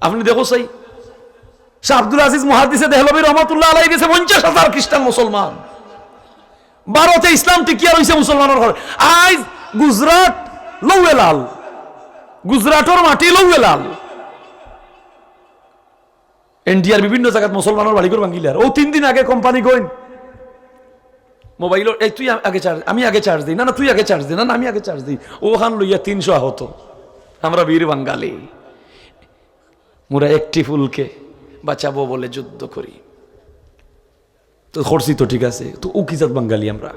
আপনি দেখো সাই। আব্দুল আজিজ মহাদিসে দেহলবী রহমতুল্লাহ আলাই গেছে পঞ্চাশ হাজার খ্রিস্টান মুসলমান। ভারতে ইসলাম টিকিয়া রয়েছে মুসলমানের ঘরে। আজ গুজরাট লৌয়ে লাল। গুজরাটর মাটি লৌয়ে লাল। ইন্ডিয়ার বিভিন্ন জায়গাত মুসলমানের বাড়ি করে ভাঙিলার ও তিন দিন আগে কোম্পানি গইন। মোবাইল এই তুই আগে চার্জ আমি আগে চার্জ দিই। না না, তুই আগে চার্জ দিই। না না, আমি আগে চার্জ দিই। ওখান লইয়া তিনশো আহত। আমরা বীর বাঙ্গালি মোরা একটি ফুলকে বাঁচাবো বলে যুদ্ধ করি। তো করছি তো ঠিক আছে, তো ও কিজাত বাঙ্গালি আমরা?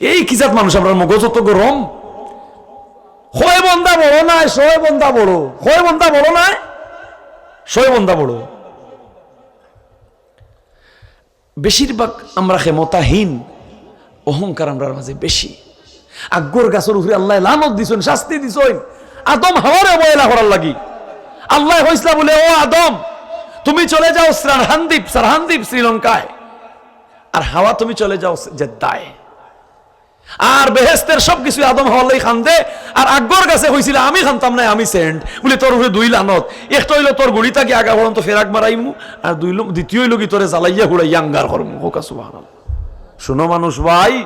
এই কিজাত মানুষ আমরা? মগজ তো গরম। হয় বন্দা বড় নাই শয় বন্দা বড়। হয় বন্দা বড় নাই শয় বন্দা বড়। বেশিরভাগ আমরা ক্ষমতাহীন, অহংকার আমরা মাঝে বেশি। আগ্গর গাছের উপরে আল্লাহ লানত দিছেন, শাস্তি দিছেন। আদম হাওয়ারে অবহেলা করার লাগি। আল্লাহ হইসলা বলে, ও আদম, তুমি চলে যাও সারহানদ্বীপ সারহানদ্বীপ শ্রীলঙ্কায়। আর হাওয়া, তুমি চলে যাও জেদ্দায়। আর বেহেস্তের সব কিছু আদম হওয়ালাই খান্দে, আর আকবর কাছে হয়েছিল আমি খানতাম না, আমি সেন্ট। বলে, তোর উপরে দুই লানত। একটা হইল, তোর গুড়ি থাকি আগা পর্যন্ত ফেরাক মারাইমু? আর দুই দ্বিতীয় হইল কি, তোরে জ্বালাইয়া হুড়াইয়া আঙ্গার করমু? হোকা সুবাহ শুনো মানুষ ভাই,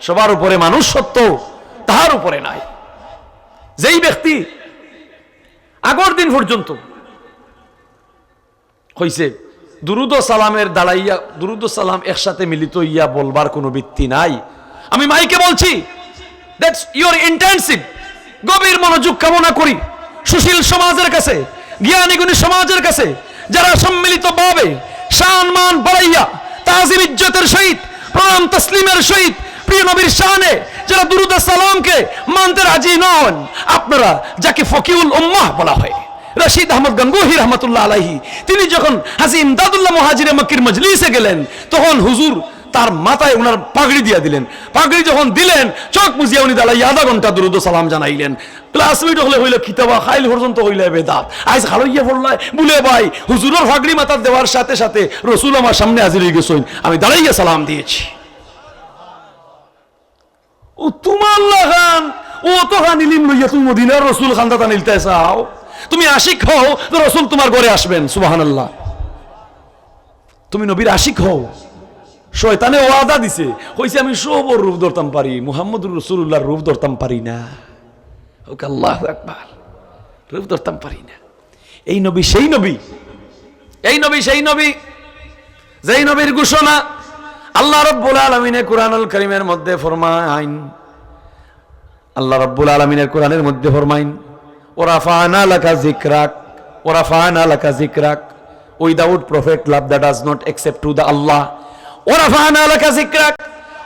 সবার উপরে মানুষ সত্য, তাহার উপরে নাই। যেই ব্যক্তি আগর দিন পর্যন্ত হইছে দুরুদ সালামের দাঁড়াইয়া দুরুদ সালাম একসাথে মিলিত ইয়া বলবার কোনো ভিত্তি নাই। আমি মাইকে বলছি দ্যাটস ইওর ইন্টেন্সিভ গভীর মনোযোগ কামনা করি। সুশীল সমাজের কাছে, জ্ঞানীগুণী সমাজের কাছে, যারা সম্মিলিত ভাবে শান মান বাড়াইয়া তাজিম ইজ্জতের সহিত প্রণাম তসলিমের সহিত প্রিয় নবীর শানে যারা দুরুদ সালামকে মানতে রাজি নন, আপনারা যাকে ফকিউল উম্মাহ বলা হয়, রশিদ আহমদ গঙ্গোহি রহমতুল্লাহ আলাহি তিনি যখন হাজি ইমদাদুল্লাহ মহাজিরে মক্কির মজলিসে গেলেন, তখন হুজুর তার মাথায় ওনার পাগড়ি দিয়া দিলেন। পাগড়ি যখন দিলেন, চোখ মুজিয়া উনি দালাই আধা ঘণ্টা দুরুদ সালাম জানাইলেন। ক্লাসমেট হলে হইলে কিতাবা খাইল পর্যন্ত হইলে বেদাত। আজ খালইয়া পড়লাই বলে, ভাই, হুজুরের পাগড়ি মাথা দেওয়ার সাথে সাথে রসুল আমার সামনে হাজির হয়ে গেছেন, আমি দাঁড়াইয়া সালাম দিয়েছি। ও তোমার লাগান, ও তো খান ইলিম লইয়া তুমি মদিনার রসুল খান্দাতা নিলতে চাও। তুমি আশিক হও, তো রসুল তোমার ঘরে আসবেন সুবাহান আল্লাহ তুমি নবীর আশিক হও। শয়তানে ওয়াদা দিছে, কইছে আমি সবর রূপ ধরতাম পারি, মুহাম্মদুর রসুল্লাহর রূপ ধরতাম পারি না। ওকে আল্লাহ একবার রূপ ধরতাম পারি না। এই নবী সেই নবী, এই নবী সেই নবী, যেই নবীর ঘোষণা আল্লাহ রব্বুল আলমিনে কোরআনুল করিমের মধ্যে ফরমাইন। আল্লাহ রব্বুল আলমিনের কোরআনের মধ্যে ফরমাইন ওরা ফানা লাকা জিকরাক ওরা ফানা লাকা জিকরাক without prophet, love that does not accept to the Allah. ওরা ফানা লাকা জিকরাক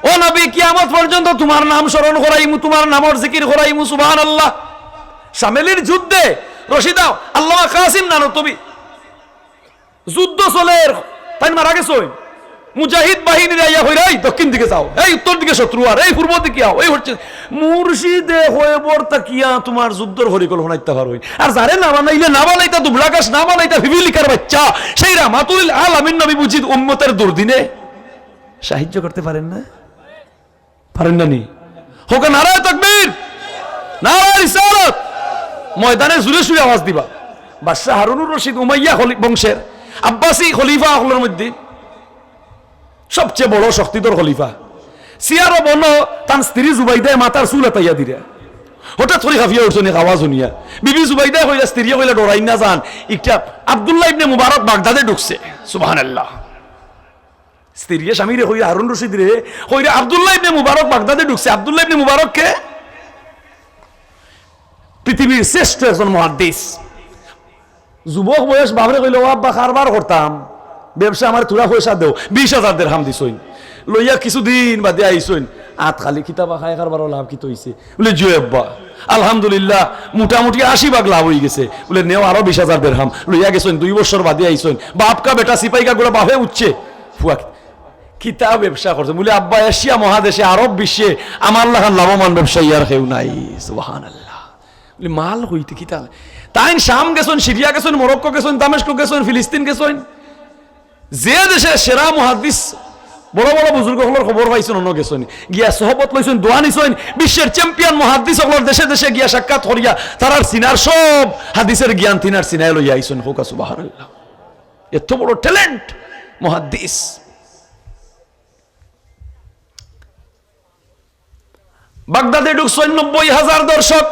ও নবী, কিয়ামত পর্যন্ত তোমার নাম স্মরণ করাইমু, তোমার নামর জিকির করাইমু, সুবহানাল্লাহ। সামেলির যুদ্ধে রশিদাও আল্লাহ কাসিম নানো, তুমি যুদ্ধ চলে তাই মারা গেছো? মুজাহিদ বাহিনীর আইয়া হইরা দক্ষিণ দিকে যাও। এই উত্তর দিকে শত্রু আর, এই পূর্ব দিকে আও, এই হচ্ছে মুর্শিদে হয়ে বর তাকিয়া তোমার যুদ্ধর পরিকল্পনা ইত্যা পারো। আর যারে না বানাইলে, না বানাইতা দুবলাকাশ, না বানাইতা ভিভিলিকার বাচ্চা, সেই রামাতুল আল আমিন নবী বুঝিদ উম্মতের দুর্দিনে। সাহায্য করতে পারেন না? পারেন না নি? হোক, নারায় তকবীর, নারায় রিসালাত। ময়দানে জুড়ে শুয়ে আওয়াজ দিবা। বাদশাহ হারুনুর রশিদ উমাইয়া বংশের আব্বাসি খলিফা হলের মধ্যে সবচেয়ে বড় শক্তিধর খলিফা। সিয়ারো বন তার স্ত্রী জুবাই জুবাইদায় মাতার চুল এতাইয়া দিরা হঠাৎ করে হাফিয়া উঠছো নি আওয়াজ শুনিয়া, বিবি জুবাইদায় হইলা স্ত্রী হইলা ডরাই না যান একটা আব্দুল্লাহ ইবনে মুবারক বাগদাদে ঢুকছে। সুবহানাল্লাহ। স্ত্রী স্বামীরে হইয়া হারুন রশিদ রে হইরা আব্দুল্লাহ ইবনে মুবারক বাগদাদে ঢুকছে। আব্দুল্লাহ ইবনে মুবারক কে? পৃথিবীর শ্রেষ্ঠ একজন মহাদ্দেশ। যুবক বয়স বাবরে কইল আব্বা কারবার করতাম ব্যবসা আমার তুলা পয়সা দেও, বিশ হাজার দের হাম দিছইন। লইয়া কিছুদিন বাদে আইসইন আত খালি কিতাবা খাই কারবার লাভ কি তৈছে? বলে, জয় আব্বা, আলহামদুলিল্লাহ, মোটামুটি আশি ভাগ লাভ হয়ে গেছে। বলে, নেও আরও বিশ হাজার দেড়হাম লইয়া গেছেন দুই বছর বাদে আইসইন বাপকা বেটা সিপাইকা গুলো বাপে উঠছে। ফুয়া কিতাব ব্যবসা করছে? বলে, আব্বা, এশিয়া মহাদেশে, আরব বিশ্বে আমার লাগান লাভবান ব্যবসায়ী আর কেউ নাই। সুবাহান আল্লাহ মাল হইতে কি তাহলে তাই শাম গেছেন সিরিয়া গেছেন মরক্কো গেছেন দামেস্ক গেছেন ফিলিস্তিন গেছেন যে দেশে সেরা মহাদিস বড় বড় বুজুর্গ হলোর খবর পাইছেন অন্য গেছেন। গিয়া সহবত লইছেন দোয়া নিছেন। বিশ্বের চ্যাম্পিয়ন মহাদিস হলোর দেশে দেশে গিয়া সাক্ষাৎ করিয়া তারার সিনার সব হাদিসের জ্ঞান তিনার সিনায় লইয়া আইছেন হোকা সুবহানাল্লাহ। এত বড় ট্যালেন্ট মহাদিস বাগদাদে ঢুকছেন নব্বই হাজার দর্শক।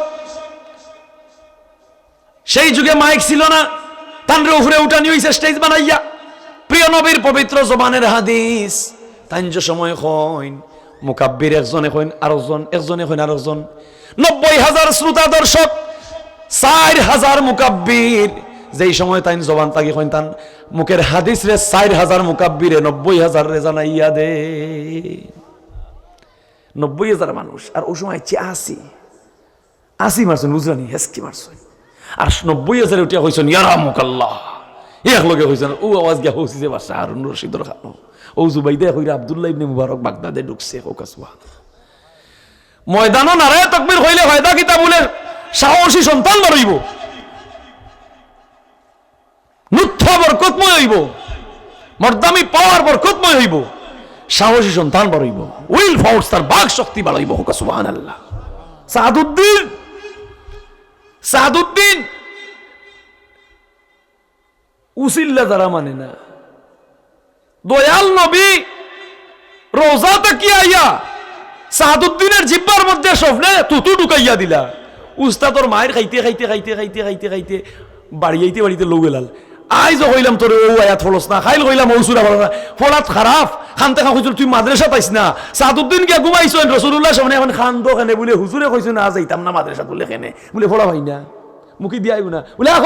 সেই যুগে মাইক ছিল না। তানরে উপরে উঠানি হইছে স্টেজ বানাইয়া। প্রিয় নবীর পবিত্র জবানের হাদিস। তাঞ্জ সময় হইন, মুকাব্বির একজনে হইন, আরেকজন, একজনে হইন, আরেকজন। নব্বই হাজার শ্রোতা দর্শক, চার হাজার মুকাব্বির। যেই সময় তাইন জবান তাকি হইন, তান মুখের হাদিস রে চার হাজার মুকাব্বিরে, নব্বই হাজার রে জানাইয়া দে। নব্বই হাজার মানুষ, আর ওই সময় চে আসি আসি মারছেন, বুঝলানি, হেসকি মারছেন। আর নব্বই হাজার উঠিয়া হয়েছেন ইয়ারা মুকাল্লাহ এক লগে হয়েছেন ও আওয়াজ গিয়া হয়েছে যে বাসা হারুন রশিদর খানো। ও জুবাইদে হইরা আব্দুল্লাহ ইবনে মুবারক বাগদাদে ঢুকছে, ও কাসুয়া। ময়দানও নারায় তকবির হইলে হয়দা কিতা বলে? সাহসী সন্তান বাড়ইব নুত্থ বরকতময় হইব। মর্দামি পাওয়ার বরকতময় হইব। সাহসী সন্তান বাড়ইব উইল ফোর্স তার বাক শক্তি বাড়াইব হোকা সুবহান আল্লাহ সাদুদ্দিন! সাদুদ্দিন! উসিল্লা দ্বারা মানে না। দয়াল নবী রোজা তাকিয়া আইয়া সাদুদ্দিনের জিব্বার মধ্যে স্বপ্নে তুতু ঢুকাইয়া দিলা। উস্তাদর মায়ের খাইতে খাইতে খাইতে খাইতে খাইতে খাইতে বাড়িয়াইতে বাড়িতে লৌ গেলাল। আই যে কইলাম তোর, ও আয়াত ফলস না, খাইল কইলাম ও সুরা ফলস না। ফলাত খারাপ খানতে খা কইছিল তুই মাদ্রাসা পাইস না। সাদুদ্দিন গিয়া ঘুমাইছ রসুল্লাহ সামনে এখন খান দো খানে বলে হুজুরে কইছো না যাইতাম না মাদ্রাসা বলে খেনে বলে ফলা ভাই না, মুখি দিয়াই না। বলে আহ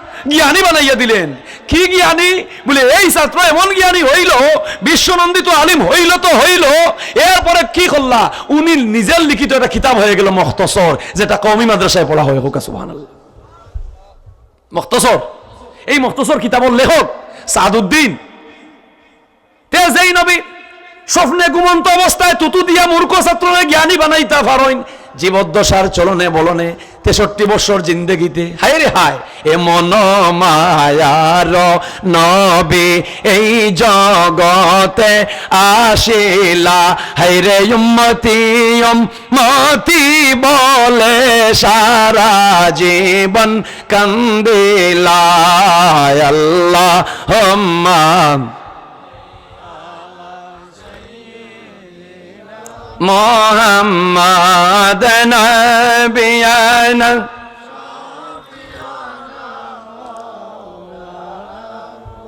জ্ঞানী বানাইয়া দিলেন। কি জ্ঞানী? বলে, এই ছাত্র এমন জ্ঞানী হইল, বিশ্বনন্দিত আলিম হইল তো হইল। এরপরে কি করলা? উনি নিজের লিখিত একটা কিতাব হয়ে গেল মখতসর, যেটা কমি মাদ্রাসায় পড়া হয়, হোক সুবহানাল্লাহ। মখতসর? এই মখতসর কিতাবের লেখক সাদুদ্দিন। তে নবী স্বপ্নে ঘুমন্ত অবস্থায় তুতু দিয়া মূর্খ ছাত্ররে জ্ঞানী বানাইতা পারইন। জীবদ্দশার চলনে বলনে তেষট্টি বছর জিন্দগিতে। হায় রে হায়, এ মন মায়ার নবী এই জগতে আসিলা। হায় রে উম্মতি উম্মতি বলে সারা জীবন কান্দিলা। আল্লাহ হম্মা মোহাম্মদ নবিয়ানা